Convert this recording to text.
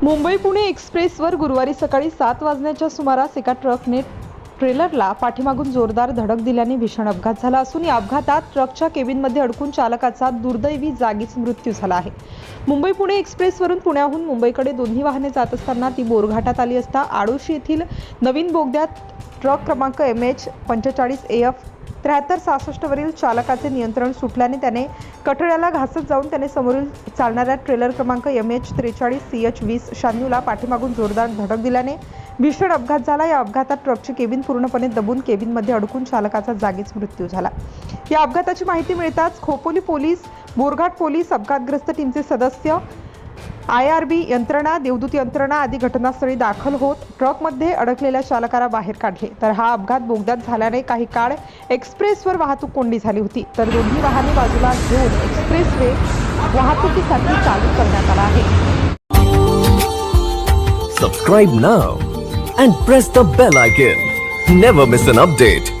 मुंबई पुणे एक्सप्रेसवर गुरुवारी सकाळी सात वाजण्याच्या सुमारास एका ट्रकने ट्रेलरला पाठीमागून जोरदार धडक दिल्याने भीषण अपघात झाला असून या अपघातात ट्रकच्या केबिनमध्ये अडकून चालकाचा दुर्दैवी जागीच मृत्यू झाला आहे. मुंबई पुणे एक्सप्रेसवरून पुण्याहून मुंबईकडे दोन्ही वाहने जात असताना ती बोरघाटात आली असता आडोशी येथील नवीन बोगद्यात ट्रक क्रमांक एम एच पंचेचाळीस ए एफ त्र्याहत्तर सहासष्टवरील चालकाचे नियंत्रण सुटल्याने त्याने कठड्याला घासत जाऊन त्याने समोरील चालणाऱ्या ट्रेलर क्रमांक एम एच त्रेचाळीस सी एच वीस शहाण्णवला पाठीमागून जोरदार धडक दिल्याने भीषण अपघात झाला. या अपघातात ट्रकची केबिन पूर्णपणे दबून केबिनमध्ये अडकून चालकाचा जागीच मृत्यू झाला. या अपघाताची माहिती मिळताच खोपोली पोलीस बोरघाट पोलीस अपघातग्रस्त टीमचे सदस्य आय आर बी यंत्रणा देवदूत यंत्रणा आदी घटनास्थळी दाखल होत ट्रकमध्ये अडकलेल्या चालकाला बाहेर काढले. तर हा अपघात बोगद्यात झाल्याने काही काळ एक्सप्रेसवर वाहतूक कोंडी झाली होती. तर दोन्ही वाहने बाजूला घेऊन एक्सप्रेसवे वाहतुकीसाठी चालू करण्यात आला आहे. Subscribe now and press the bell icon never miss an update